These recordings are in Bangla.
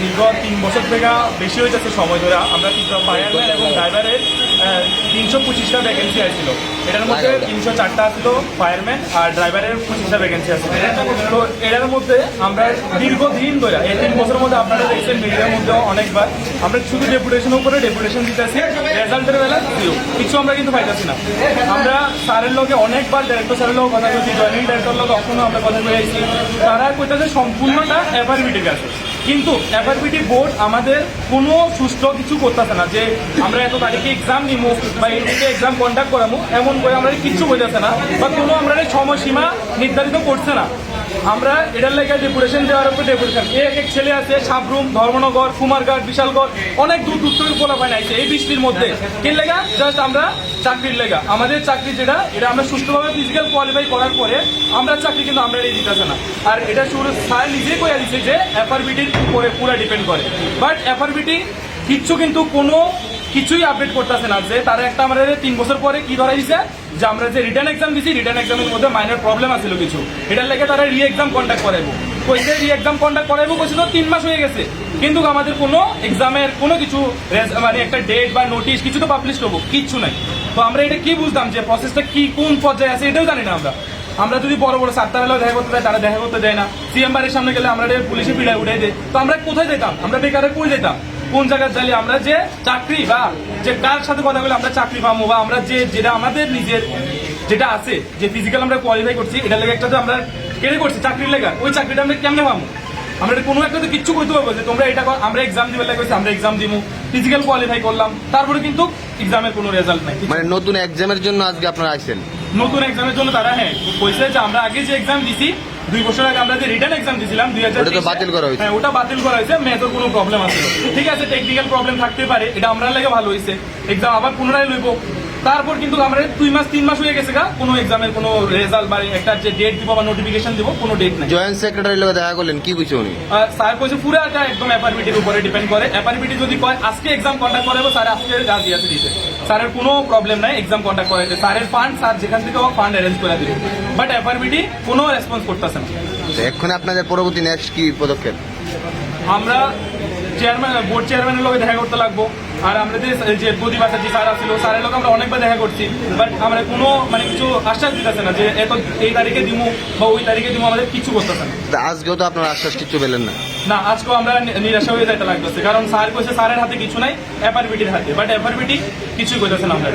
দীর্ঘ তিন বছর থেকে বেশি হয়ে যাচ্ছে সময় ধরে। আমরা ফায়ারম্যান এবং ড্রাইভারের তিনশো পঁচিশটা ভ্যাকেন্সি আসছিল। এটার মধ্যে তিনশো চারটা আসলো ফায়ারম্যান আর ড্রাইভারের পঁচিশটা ভ্যাকেন্সি আসছিল। তো এটার মধ্যে আমরা দীর্ঘদিন ধরে এই তিন বছরের মধ্যে আপনারা দেখছেন মিডিয়ার মধ্যে অনেকবার আমরা শুধু ডেপুটেশনের উপরে ডেপুটেশন দিতেছি রেজাল্টের বেলা জিরো কিছু আমরা কিন্তু পাইতেছি না। আমরা স্যারের লোকে অনেকবার ডাইরেক্টর স্যারের লোক কথা বলছি জয়েনিং ডাইরেক্টর লোক কখনো আমরা কথা বলেছি তারা কইতেছে সম্পূর্ণটা এফআরবিটির কাছে কিন্তু এফআরবিটি বোর্ড আমাদের কোনো সুস্থ কিছু করতেছে না যে আমরা এত তারিখে এক্সাম নিবো বা দিকে এক্সাম কন্ডাক্ট করামু, এমন করে আমরা কিচ্ছু বোঝাচ্ছে না বা কোনো আমরা সময়সীমা নির্ধারিত করছে না। আমরা এটার লেগে ডেপুটেশন দেওয়ার উপর ডেপুটেশন এক এক ছেলে আছে, সাবরুম, ধর্মনগর, কুমারঘাট, বিশালগড়, অনেক দূর দূর থেকে পোলাপাইন আছে এই বৃষ্টির মধ্যে। কি লেগা? জাস্ট আমরা চাকরির লেগা। আমাদের চাকরি যেটা, এটা আমরা সুস্থভাবে ফিজিক্যাল কোয়ালিফাই করার পরে আমরা চাকরি কিন্তু আমরা এই দিতেছে না। আর এটা শুরু স্যার নিজেই কইয়া দিচ্ছে যে এফআরবিটির উপরে পুরো ডিপেন্ড করে। বাট এফআরবিটি কিচ্ছু কিন্তু কোনো কিছুই আপডেট করতেছে না যে তারা একটা আমাদের তিন বছর পরে কি ধরা দিছে? যে আমরা যে রিটার্ন এক্সাম দিছি রিটার্ন এক্সামের মধ্যে মাইনর প্রবলেম আছিল কিছু। এটার লেগে তারা রি এক্সাম কন্ডাক্ট করাইবো। কইছে রি এক্সাম কন্ডাক্ট করাইবো কইছে তো তিন মাস হয়ে গেছে। কিন্তু আমাদের কোনো এক্সামের কোনো কিছু মানে একটা ডেট বা নোটিশ কিছু তো পাবলিশ করব, কিচ্ছু নাই। তো আমরা এটা কি বুঝতাম যে প্রসেসটা কি, কোন পর্যায়ে আছে এটাও জানি না আমরা। আমরা যদি বড় বড় সাতটা বেলাও দেখা করতে যাই তারা দেখা করতে দেয় না। সিএম বাড়ির সামনে গেলে আমরা পুলিশে পিড়ায় উঠে দেয়। তো আমরা কোথায় যেতাম? আমরা বেকারে কই যেতাম? কোন জায়গায় যাইলে আমরা যে চাকরি বা যে কার সাথে কথা বলে আমরা চাকরি পাবো বা আমরা যে যেটা আমাদের নিজের যেটা আছে যে ফিজিক্যাল আমরা কোয়ালিফাই করছি এটা লেগে একটা তো আমরা কেড়ে করছি চাকরির লেগা। ওই চাকরিটা আমরা কেমনে পাবো? আমরা কোনো একটা তো কিচ্ছু করতে পারব যে তোমরা এটা আমরা এক্সাম দিবে লাগে আমরা এক্সাম দিব ফিজিক্যাল কোয়ালিফাই করলাম তারপরে কিন্তু এক্সামের কোনো রেজাল্ট নাই। মানে নতুন এক্সামের জন্য আজকে আপনারা আসছেন নতুন এক্সামের জন্য তারা হ্যাঁ কইছে যে আমরা আগে যে এক্সাম দিছি দুই বছর আগে আমরা যে রিটার্ন এক্সাম দিছিলাম দুই হাজার বাতিল করা হয়েছে। হ্যাঁ ওটা বাতিল করা হয়েছে মেজর কোনো প্রবলেম আছে ঠিক আছে টেকনিক্যাল প্রবলেম থাকতে পারে এটা আমরা লাগে ভালো হয়েছে। এক্সাম আবার পুনরায় লইব। তারপর কিন্তু আমরা দুই মাস তিন মাস হয়ে গেছে গা কোনো এক্সামের কোনো রেজাল্ট বা একটা যে ডেট দিব বা নোটিফিকেশন দিব কোনো ডেট নাই। জয়েন্ট সেক্রেটারি লোক দেখা করলেন কি বুঝছে উনি? স্যার কইছে পুরো পুরাটা একদম অ্যাপারবিটির উপরে ডিপেন্ড করে। অ্যাপারবিটি যদি কয় আজকে এক্সাম কন্ডাক্ট করাবো স্যার আজকে রাজি আছে দিতে। স্যারের কোনো প্রবলেম নাই এক্সাম কন্ডাক্ট করাইতে স্যারের ফান্ড স্যার যেখান থেকে হোক ফান্ড অ্যারেঞ্জ করে দিবে। বাট এফআরবিটি কোনো রেসপন্স করতেছে না। এক্ষুনি এখন আপনাদের পরবর্তী নেক্সট কি পদক্ষেপ? আমরা চেয়ারম্যান বোর্ড চেয়ারম্যানের লোকে দেখা করতে লাগবো। আর আমাদের যে যে প্রতিবাদ যে স্যার আছিল স্যারের লোক আমরা অনেকবার দেখা করছি। বাট আমরা কোনো মানে কিছু আশ্বাস দিতেছে না যে এত এই তারিখে দিমু বা ওই তারিখে দিমু আমাদের কিছু করতেছে না। আজকেও তো আপনার আশ্বাস কিছু পেলেন না। না আজকেও আমরা নিরাশা হয়ে যাইতে লাগতেছে। কারণ স্যার কইছে স্যারের হাতে কিছু নাই এফআরবিটির হাতে। বাট এফআরবিটি কিছুই করতেছে না আমরা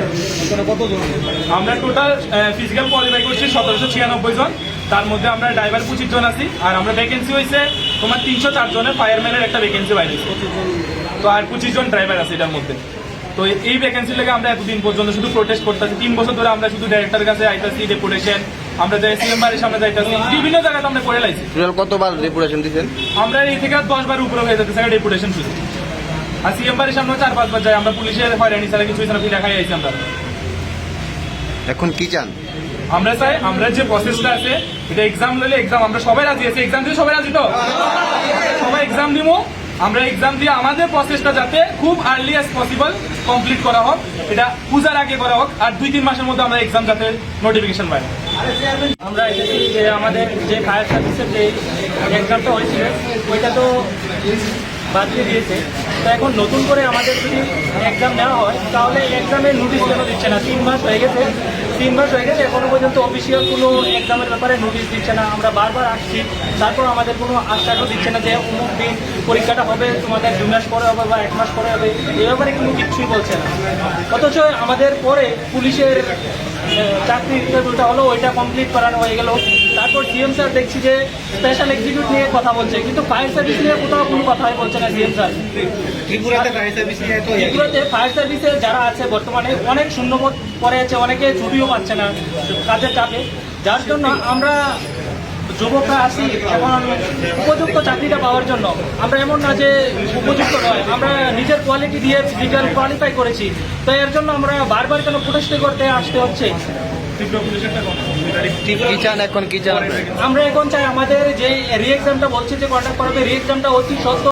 আমরা টোটাল ফিজিক্যাল কোয়ালিফাই করছি সতেরোশো ছিয়ানব্বই জন। তার মধ্যে আমরা ড্রাইভার পঁচিশ জন আছি আর আমরা ভ্যাকেন্সি হয়েছে তোমার তিনশো চার জনের ফায়ারম্যানের একটা ভ্যাকেন্সি বাইরে তো আর পঁচিশ জন ড্রাইভার আছে এটার মধ্যে। তো এই ভ্যাকেন্সি লেগে আমরা এতদিন পর্যন্ত শুধু প্রোটেস্ট করতেছি। তিন বছর ধরে আমরা শুধু ডাইরেক্টরের কাছে আইতাছি ডেপুটেশন আমরা যাই সিএম বাড়ির সামনে যাইতাছি বিভিন্ন জায়গাতে আমরা করে লাইছি। টোটাল কতবার রেপুটেশন দিচ্ছেন আমরা এই থেকে দশ বার উপরে হয়ে স্যার ডেপুটেশন শুধু আর সিএম বাড়ির সামনে চার পাঁচবার যাই আমরা পুলিশের হয়রানি ছাড়া কিছু না ফিরে খাই আইছি আমরা। এখন কি চান? আমরা চাই আমরা যে প্রসেসটা আছে, এটা এক্সাম লইলে এক্সাম আমরা সবাই রাজি আছি। এক্সাম দিয়ে সবাই রাজি তো? সবাই এক্সাম দিব আমরা এক্সাম দিয়ে আমাদের প্রসেসটা যাতে খুব আর্লি অ্যাজ পসিবল কমপ্লিট করা হোক। এটা পূজার আগে করা হোক, আর দুই তিন মাসের মধ্যে আমরা এক্সাম যাতে নোটিফিকেশন পাই। আমরা এসেছি যে আমাদের যে ফায়ার সার্ভিসের যে এক্সামটা হয়েছিল, ওইটা তো বাদ দিয়ে দিয়েছে। তো এখন নতুন করে আমাদের যদি এক্সাম নেওয়া হয়, তাহলে এক্সামের নোটিশ কেন দিচ্ছে না? তিন মাস হয়ে গেছে। তিন মাস হয়ে গেছে, এখনও পর্যন্ত অফিসিয়াল কোনো এক্সামের ব্যাপারে নোটিশ দিচ্ছে না। আমরা বারবার আসছি। তারপর আমাদের কোনো আশ্বাসও দিচ্ছে না যে অমুক দিন পরীক্ষাটা হবে, তোমাদের দু মাস পরে হবে বা এক মাস পরে হবে। এ ব্যাপারে কোনো কিছুই বলছে না। অথচ আমাদের পরে পুলিশের চাকরি ইন্টারভিউটা হলো ওইটা কমপ্লিট করানো হয়ে গেল। তারপর সিএম স্যার দেখছি যে স্পেশাল এক্সিকিউট নিয়ে কথা বলছে কিন্তু ফায়ার সার্ভিস নিয়ে কোথাও কোনো কথাই বলছে না সিএম স্যার ত্রিপুরাতে ফায়ার সার্ভিস নিয়ে ত্রিপুরাতে ফায়ার সার্ভিসে যারা আছে বর্তমানে অনেক শূন্যপদ পরে আছে অনেকে ছুটিও পাচ্ছে না কাজের চাপে। যার জন্য আমরা যুবকরা আসি এখন উপযুক্ত চাকরিটা পাওয়ার জন্য। আমরা এমন না যে উপযুক্ত নয় আমরা নিজের কোয়ালিটি দিয়ে ফিজিক্যাল কোয়ালিফাই করেছি। তো এর জন্য আমরা বারবার কেন প্রতিষ্ঠা করতে আসতে হচ্ছে? কি চান এখন কি চান আমরা এখন চাই আমাদের যে রি এক্সামটা বলছে যে কন্ডাক্ট করাবে রি এক্সামটা অতি সত্য